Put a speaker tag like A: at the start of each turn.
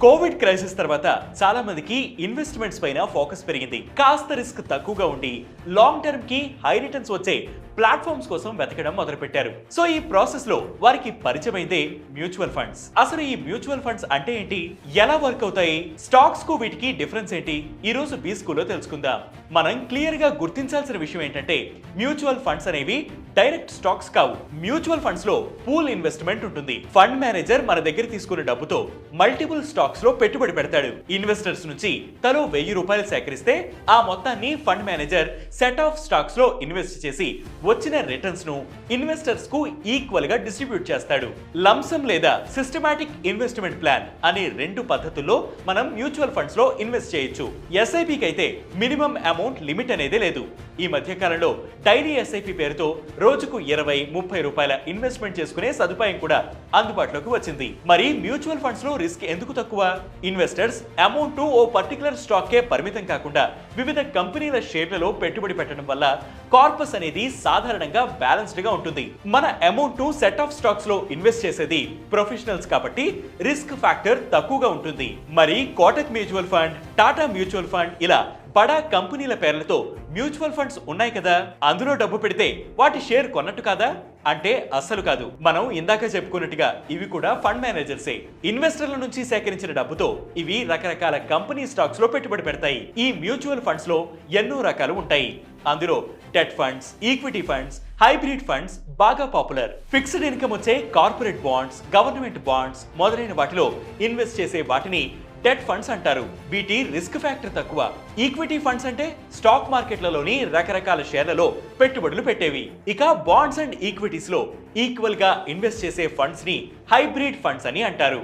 A: Covid crisis తర్వాత చాలా మందికి ఇన్వెస్ట్మెంట్స్ పైన ఫోకస్ పెరిగింది. కాస్త రిస్క్ తక్కువగా ఉండి లాంగ్ టర్మ్కి హై రిటర్న్స్ వచ్చే ప్లాట్ఫామ్స్ కోసం వెతకడం మొదలుపెట్టారు. సో ఈ ప్రాసెస్లో వారికి పరిచయమైందే మ్యూచువల్ ఫండ్స్. అసలు ఈ మ్యూచువల్ ఫండ్స్ అంటే ఏంటి? ఎలా వర్క్ అవుతాయి? స్టాక్స్కు వీటికి డిఫరెన్స్ ఏంటి? ఈ రోజు బీ స్కూల్లో తెలుసుకుందాం. మనం క్లియర్గా గుర్తించాల్సిన విషయం ఏంటంటే మ్యూచువల్ ఫండ్స్ అనేవి డైరెక్ట్ స్టాక్స్ కావు. మ్యూచువల్ ఫండ్స్లో పూల్ ఇన్వెస్ట్మెంట్ ఉంటుంది. ఫండ్ మేనేజర్ మన దగ్గర తీసుకున్న డబ్బుతో మల్టిపుల్ స్టాక్ స్టాక్స్లో పెట్టుబడి పెడతాడు. ఇన్వెస్టర్స్ నుంచి తలో వెయ్యి రూపాయలు సేకరిస్తే ఆ మొత్తాన్ని ఫండ్ మేనేజర్ సెట్ ఆఫ్ స్టాక్స్లో ఇన్వెస్ట్ చేసి వచ్చిన రిటర్న్స్ను ఇన్వెస్టర్స్కు ఈక్వల్గా డిస్ట్రిబ్యూట్ చేస్తాడు. లంసం లేదా సిస్టమాటిక్ ఇన్వెస్ట్మెంట్ ప్లాన్ అనే రెండు పద్ధతుల్లో మనం మ్యూచువల్ ఫండ్స్లో ఇన్వెస్ట్ చేయొచ్చు. ఎస్ఐపికి అయితే మినిమం అమౌంట్ లిమిట్ అనేది లేదు. ఈ మధ్య కాలంలో ఎస్ఐపి పేరుతో రోజుకు ఇరవై ముప్పై రూపాయల ఇన్వెస్ట్మెంట్ చేసుకునే సదుపాయం కూడా అందుబాటులోకి వచ్చింది. మరి మ్యూచువల్ ఫండ్స్లో రిస్క్ ఎందుకు తక్కువ? ఇన్వెస్టర్స్ అమౌంట్ ఓ పర్టికులర్ స్టాక్ కే పరిమితం కాకుండా వివిధ కంపెనీల షేర్లలో పెట్టుబడి పెట్టడం వల్ల కార్పస్ అనేది సాధారణంగా బ్యాలెన్స్డ్గా ఉంటుంది. మన అమౌంట్ సెట్ ఆఫ్ స్టాక్స్లో ఇన్వెస్ట్ చేసేది ప్రొఫెషనల్స్ కాబట్టి రిస్క్ ఫ్యాక్టర్ తక్కువగా ఉంటుంది. మరి Kotak mutual fund Tata mutual fund ఇలా బడా కంపెనీల పేర్లతో మ్యూచువల్ ఫండ్స్ ఉన్నాయి కదా అందులో డబ్బు పెడితే వాటి షేర్ కొన్నట్టు కాదా? అంటే అస్సలు కాదు. మనం ఇందాక చెప్పుకున్నట్టుగా ఇవి కూడా ఫండ్ మేనేజర్సే. ఇన్వెస్టర్ల నుంచి సేకరించిన డబ్బుతో ఇవి రకరకాల కంపెనీ స్టాక్స్లో పెట్టుబడి పెడతాయి. ఈ మ్యూచువల్ ఫండ్స్లో ఎన్నో రకాలు ఉంటాయి. అందులో debt funds equity funds hybrid funds బాగా పాపులర్. ఫిక్స్డ్ ఇన్కమ్ వచ్చే కార్పొరేట్ బాండ్స్ గవర్నమెంట్ బాండ్స్ మొదలైన వాటిలో ఇన్వెస్ట్ చేసే వాటిని డెట్ ఫండ్స్ అంటారు. వీటి రిస్క్ ఫ్యాక్టర్ తక్కువ. ఈక్విటీ ఫండ్స్ అంటే స్టాక్ మార్కెట్లలోని రకరకాల షేర్లలో పెట్టుబడులు పెట్టేవి. ఇక బాండ్స్ అండ్ ఈక్విటీస్లో ఈక్వల్గా ఇన్వెస్ట్ చేసే ఫండ్స్ని హైబ్రిడ్ ఫండ్స్ అని అంటారు.